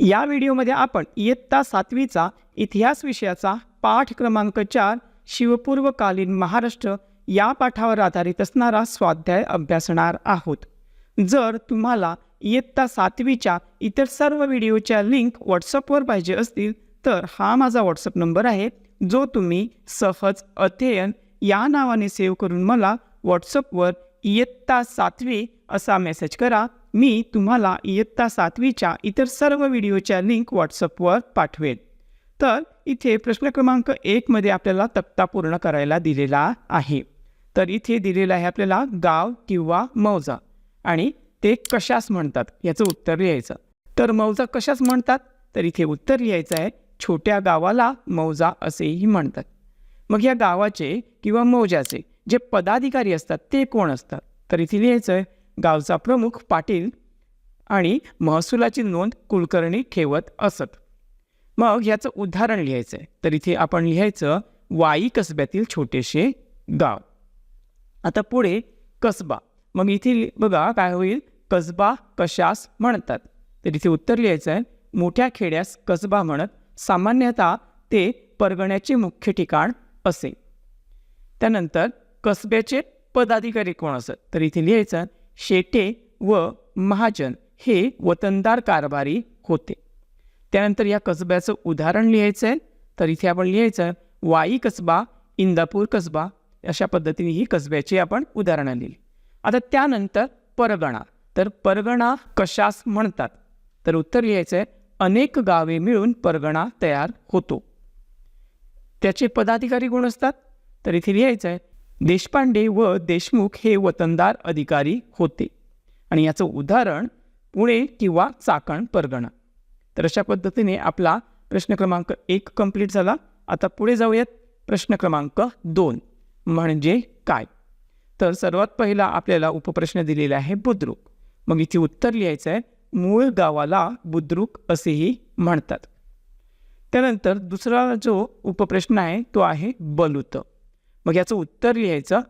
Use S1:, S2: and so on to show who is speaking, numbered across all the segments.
S1: या व्हिडिओमध्ये आपण इयत्ता सातवीचा इतिहास विषयाचा पाठ क्रमांक चार शिवपूर्वकालीन महाराष्ट्र या पाठावर आधारित असणारा स्वाध्याय अभ्यासणार आहोत. जर तुम्हाला इयत्ता सातवीच्या इतर सर्व व्हिडिओच्या लिंक व्हॉट्सअपवर पाहिजे असतील तर हा माझा व्हॉट्सअप नंबर आहे जो तुम्ही सहज अध्ययन या नावाने सेव्ह करून मला व्हॉट्सअपवर इयत्ता सातवी असा मेसेज करा मी तुम्हाला इयत्ता सातवीच्या इतर सर्व व्हिडिओच्या लिंक व्हॉट्सअपवर पाठवेन. तर इथे प्रश्न क्रमांक एकमध्ये आपल्याला तक्ता पूर्ण करायला दिलेला आहे. तर इथे दिलेलं आहे आपल्याला गाव किंवा मौजा आणि ते कशास म्हणतात याचं उत्तर लिहायचं. तर मौजा कशास म्हणतात? तर इथे उत्तर लिहायचं आहे छोट्या गावाला मौजा असेही म्हणतात. मग या गावाचे किंवा मौजाचे जे पदाधिकारी असतात ते कोण असतात? तर इथे लिहायचं आहे गावचा प्रमुख पाटील आणि महसुलाची नोंद कुलकर्णी ठेवत असत. मग याचं उदाहरण लिहायचं आहे तर इथे आपण लिहायचं वाई कसब्यातील छोटेसे गाव. आता पुढे कसबा. मग इथे बघा काय होईल? कसबा कशास म्हणतात. तर इथे उत्तर लिहायचं आहे मोठ्या खेड्यास कसबा म्हणत. सामान्यतः ते परगण्याचे मुख्य ठिकाण असे. त्यानंतर कसब्याचे पदाधिकारी कोण असत? तर इथे लिहायचं शेटे व महाजन हे वतनदार कारभारी होते. त्यानंतर या कसब्याचं उदाहरण लिहायचं आहे तर इथे आपण लिहायचं वाई कसबा इंदापूर कसबा अशा पद्धतीने ही कसब्याची आपण उदाहरणं लिहिली. आता त्यानंतर परगणा. तर परगणा कशास म्हणतात? तर उत्तर लिहायचं आहे अनेक गावे मिळून परगणा तयार होतो. त्याचे पदाधिकारी कोण असतात? तर इथे लिहायचं आहे देशपांडे व देशमुख हे वतनदार अधिकारी होते. आणि याचं उदाहरण पुणे किंवा चाकण परगणा. तर अशा पद्धतीने आपला प्रश्न क्रमांक एक कंप्लीट झाला. आता पुढे जाऊयात. प्रश्न क्रमांक दोन म्हणजे काय? तर सर्वात पहिला आपल्याला उपप्रश्न दिलेला आहे बुद्रुक. मग इथे उत्तर लिहायचं आहे मूळ गावाला बुद्रुक असेही म्हणतात. त्यानंतर दुसरा जो उपप्रश्न आहे तो आहे बलुतं. मग याचं उत्तर लिहायचं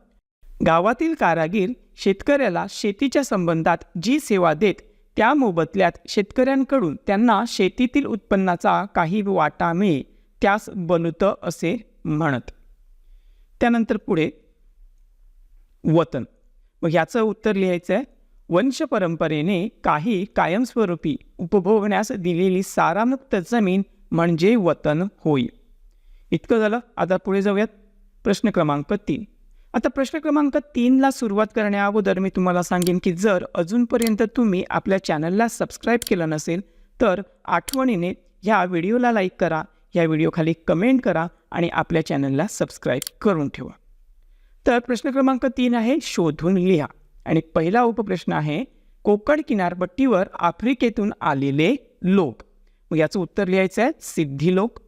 S1: गावातील कारागीर शेतकऱ्याला शेतीच्या संबंधात जी सेवा देत त्या मोबदल्यात शेतकऱ्यांकडून त्यांना शेतीतील उत्पन्नाचा काही वाटा मिळे त्यास बलुत असे म्हणत. त्यानंतर पुढे वतन. मग याचं उत्तर लिहायचं आहे वंश परंपरेने काही कायमस्वरूपी उपभोगण्यास दिलेली सारामुक्त जमीन म्हणजे वतन होय इतकं झालं. आता पुढे जाऊयात. प्रश्न क्रमांक तीन. आता प्रश्न क्रमांक तीनला सुरुवात करण्याअगोदर मी तुम्हाला सांगेन की जर अजूनपर्यंत तुम्ही आपल्या चॅनलला सबस्क्राईब केलं नसेल तर आठवणीने ह्या व्हिडिओला लाईक करा ह्या व्हिडिओखाली कमेंट करा आणि आपल्या चॅनलला सबस्क्राईब करून ठेवा. तर प्रश्न क्रमांक तीन आहे शोधून लिहा. आणि पहिला उपप्रश्न आहे कोकण किनारपट्टीवर आफ्रिकेतून आलेले लोक. मग याचं उत्तर लिहायचं आहे सिद्धी लोक.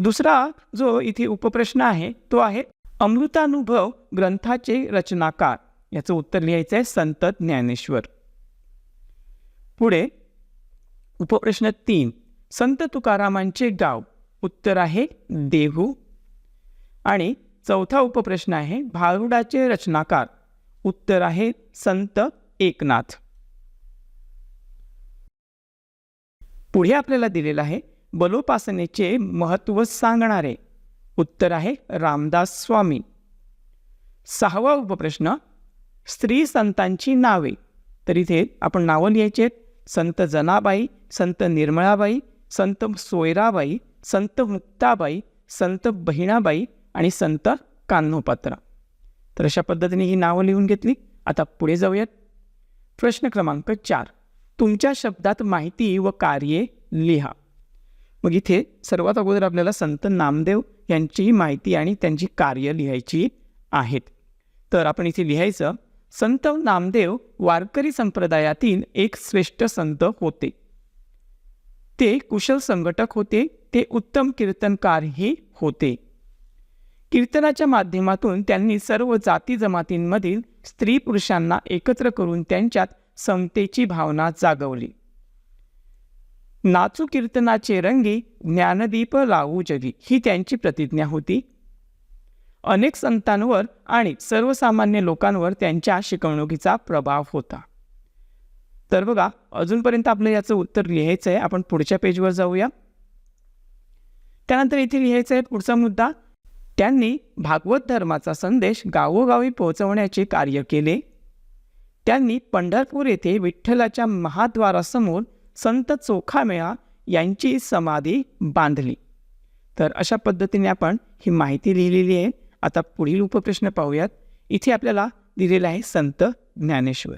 S1: दुसरा जो इथे उपप्रश्न आहे तो आहे अमृतानुभव ग्रंथाचे रचनाकार. याचं उत्तर लिहायचं आहे संत ज्ञानेश्वर. पुढे उपप्रश्न तीन संत तुकारामांचे गाव उत्तर आहे देहू. आणि चौथा उपप्रश्न आहे भारुडाचे रचनाकार. उत्तर आहे संत एकनाथ. पुढे आपल्याला दिलेलं आहे बलोपासनेचे महत्त्व सांगणारे उत्तर आहे रामदास स्वामी. सहावा उपप्रश्न स्त्री संतांची नावे. तर इथे आपण नावं लिहायचे संत जनाबाई संत निर्मळाबाई संत सोयराबाई संत मुक्ताबाई संत बहिणाबाई आणि संत कान्होपात्रा. तर अशा पद्धतीने ही नावं लिहून घेतली. आता पुढे जाऊयात. प्रश्न क्रमांक चार. तुमच्या शब्दात माहिती व कार्ये लिहा. मग इथे सर्वात अगोदर आपल्याला संत नामदेव यांची माहिती आणि त्यांची कार्य लिहायची आहेत. तर आपण इथे लिहायचं संत नामदेव वारकरी संप्रदायातील एक श्रेष्ठ संत होते. ते कुशल संघटक होते ते उत्तम कीर्तनकारही होते. कीर्तनाच्या माध्यमातून त्यांनी सर्व जाती जमातींमधील स्त्री पुरुषांना एकत्र करून त्यांच्यात समतेची भावना जागवली. नाचू कीर्तनाचे रंगी ज्ञानदीप लावू जगी ही त्यांची प्रतिज्ञा होती. अनेक संतांवर आणि सर्वसामान्य लोकांवर त्यांच्या शिकवणुकीचा प्रभाव होता. तर बघा अजूनपर्यंत आपलं याचं उत्तर लिहायचं आहे आपण पुढच्या पेजवर जाऊया. त्यानंतर इथे लिहायचं आहे पुढचा मुद्दा. त्यांनी भागवत धर्माचा संदेश गावोगावी पोहोचवण्याचे कार्य केले. त्यांनी पंढरपूर येथे विठ्ठलाच्या महाद्वारासमोर संत चोखामेळा यांची समाधी बांधली. तर अशा पद्धतीने आपण ही माहिती लिहिलेली आहे. आता पुढील उपप्रश्न पाहूयात. इथे आपल्याला दिलेलं आहे संत ज्ञानेश्वर.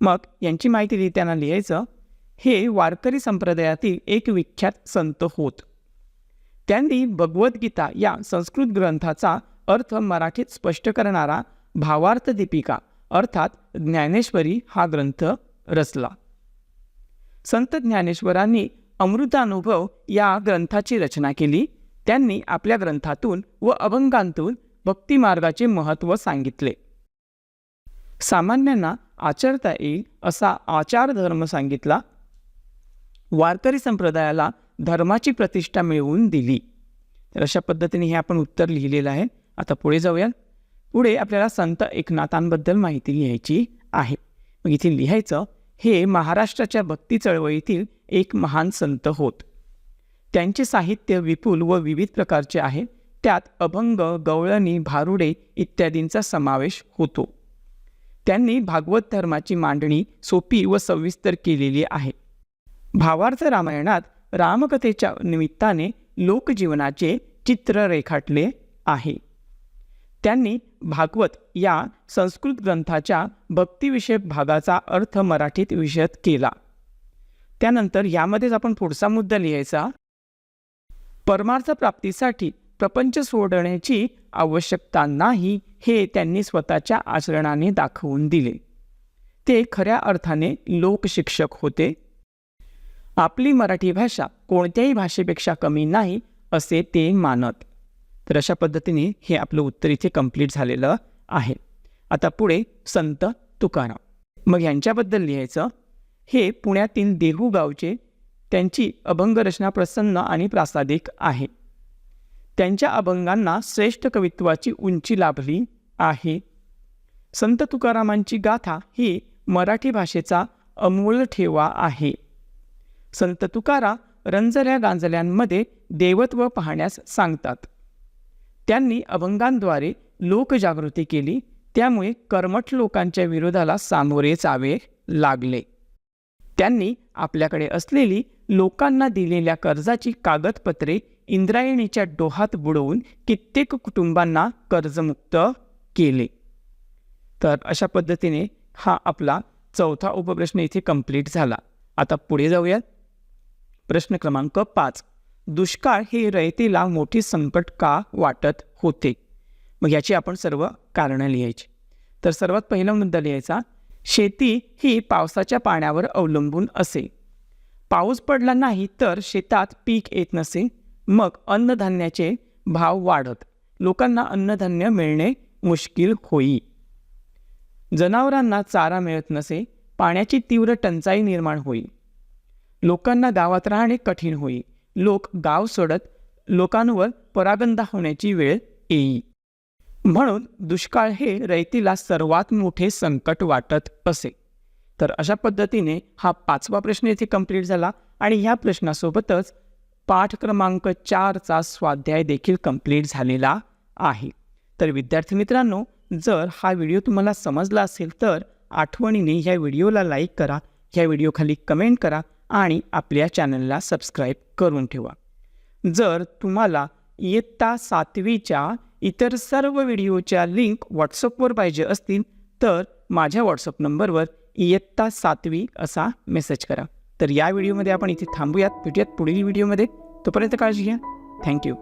S1: मग यांची माहिती लिहिताना लिहायचं हे वारकरी संप्रदायातील एक विख्यात संत होत. त्यांनी भगवद्गीता या संस्कृत ग्रंथाचा अर्थ मराठीत स्पष्ट करणारा भावार्थ दीपिका अर्थात ज्ञानेश्वरी हा ग्रंथ रचला. संत ज्ञानेश्वरांनी अमृतानुभव या ग्रंथाची रचना केली. त्यांनी आपल्या ग्रंथातून व अभंगांतून भक्तिमार्गाचे महत्त्व सांगितले. सामान्यांना आचरता येईल असा आचार धर्म सांगितला. वारकरी संप्रदायाला धर्माची प्रतिष्ठा मिळवून दिली. तर अशा पद्धतीने हे आपण उत्तर लिहिलेलं आहे. आता पुढे जाऊया पुढे आपल्याला संत एकनाथांबद्दल माहिती लिहायची आहे. मग इथे लिहायचं हे महाराष्ट्राच्या भक्ती चळवळीतील एक महान संत होत. त्यांचे साहित्य विपुल व विविध प्रकारचे आहे. त्यात अभंग गवळणी भारुडे इत्यादींचा समावेश होतो. त्यांनी भागवत धर्माची मांडणी सोपी व सविस्तर केलेली आहे. भावार्थ रामायणात रामकथेच्या निमित्ताने लोकजीवनाचे चित्र रेखाटले आहे. त्यांनी भागवत या संस्कृत ग्रंथाच्या भक्तिविषयक भागाचा अर्थ मराठीत विषद केला. त्यानंतर यामध्येच आपण पुढचा मुद्दा लिहायचा. परमार्थ प्राप्तीसाठी प्रपंच सोडण्याची आवश्यकता नाही हे त्यांनी स्वतःच्या आचरणाने दाखवून दिले. ते खऱ्या अर्थाने लोकशिक्षक होते. आपली मराठी भाषा कोणत्याही भाषेपेक्षा कमी नाही असे ते मानत. तर अशा पद्धतीने हे आपलं उत्तर इथे कंप्लीट झालेलं आहे. आता पुढे संत तुकाराम. मग यांच्याबद्दल लिहायचं हे पुण्यातील देहू गावचे त्यांची अभंगरचना प्रसन्न आणि प्रासादिक आहे. त्यांच्या अभंगांना श्रेष्ठ कवित्वाची उंची लाभली आहे. संत तुकारामांची गाथा ही मराठी भाषेचा अमूल ठेवा आहे. संत तुकारा रंजल्या गांजल्यांमध्ये देवत्व पाहण्यास सांगतात. त्यांनी अभंगांद्वारे लोकजागृती केली त्यामुळे कर्मठ लोकांच्या विरोधाला सामोरे जावे लागले. त्यांनी आपल्याकडे असलेली लोकांना दिलेल्या कर्जाची कागदपत्रे इंद्रायणीच्या डोहात बुडवून कित्येक कुटुंबांना कर्जमुक्त केले. तर अशा पद्धतीने हा आपला चौथा उपप्रश्न इथे कंप्लीट झाला. आता पुढे जाऊयात. प्रश्न क्रमांक पाच. दुष्काळ हे रयतेला मोठी संकट का वाटत होते? मग याची आपण सर्व कारणं लिहायची. तर सर्वात पहिला मुद्दा लिहायचा शेती ही पावसाच्या पाण्यावर अवलंबून असे. पाऊस पडला नाही तर शेतात पीक येत नसे मग अन्नधान्याचे भाव वाढत. लोकांना अन्नधान्य मिळणे मुश्किल होई. जनावरांना चारा मिळत नसे पाण्याची तीव्र टंचाई निर्माण होईल लोकांना गावात राहणे कठीण होईल लोक गाव सोडत लोकांवर परागंदा होण्याची वेळ येई. म्हणून दुष्काळ हे रयतीला सर्वात मोठे संकट वाटत असे. तर अशा पद्धतीने हा पाचवा प्रश्न येथे कंप्लीट झाला आणि ह्या प्रश्नासोबतच पाठ क्रमांक चारचा स्वाध्याय देखील कंप्लीट झालेला आहे. तर विद्यार्थी मित्रांनो जर हा व्हिडिओ तुम्हाला समजला असेल तर आठवणीने ह्या व्हिडिओला लाईक करा ह्या व्हिडिओखाली कमेंट करा आणि आपल्या चॅनलला सबस्क्राईब करून ठेवा. जर तुम्हाला इयत्ता सातवीच्या इतर सर्व व्हिडिओच्या लिंक व्हॉट्सअपवर पाहिजे असतील तर माझ्या व्हॉट्सअप नंबरवर इयत्ता सातवी असा मेसेज करा. तर या व्हिडिओमध्ये आपण इथे थांबूयात भेटूयात पुढील व्हिडिओमध्ये. तोपर्यंत काळजी घ्या. थँक्यू